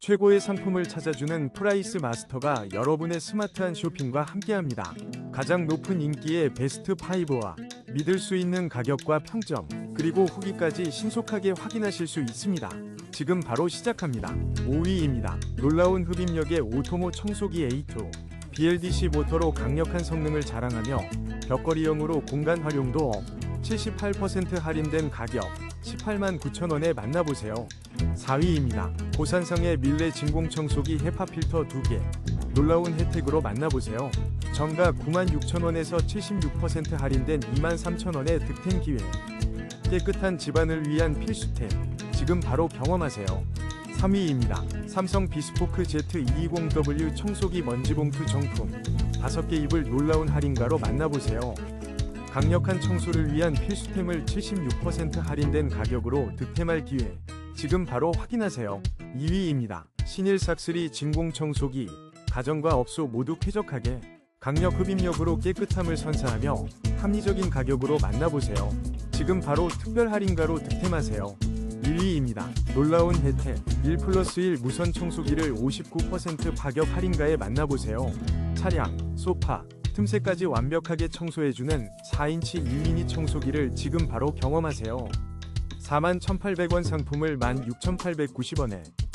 최고의 상품을 찾아주는 프라이스 마스터가 여러분의 스마트한 쇼핑과 함께합니다. 가장 높은 인기의 베스트 5와 믿을 수 있는 가격과 평점, 그리고 후기까지 신속하게 확인하실 수 있습니다. 지금 바로 시작합니다. 5위입니다. 놀라운 흡입력의 오토모 청소기 A2. BLDC 모터로 강력한 성능을 자랑하며 벽걸이형으로 공간 활용도 업, 78% 할인된 가격 18만 9천원에 만나보세요. 4위입니다. 고산성의 밀레 진공청소기 헤파 필터 2개. 놀라운 혜택으로 만나보세요. 정가 9만 6천원에서 76% 할인된 2만 3천원의 득템 기회. 깨끗한 집안을 위한 필수템. 지금 바로 경험하세요. 3위입니다. 삼성 비스포크 Z220W 청소기 먼지봉투 정품. 5개 입을 놀라운 할인가로 만나보세요. 강력한 청소를 위한 필수템을 76% 할인된 가격으로 득템할 기회. 지금 바로 확인하세요. 2위입니다. 신일 싹스리 진공 청소기. 가정과 업소 모두 쾌적하게 강력 흡입력으로 깨끗함을 선사하며 합리적인 가격으로 만나보세요. 지금 바로 특별 할인가로 득템하세요. 1위입니다. 놀라운 혜택 1 플러스 1 무선 청소기를 59% 가격 할인가에 만나보세요. 차량, 소파, 틈새까지 완벽하게 청소해주는 4인치 1미니 청소기를 지금 바로 경험하세요. 41,800원 상품을 16,890원에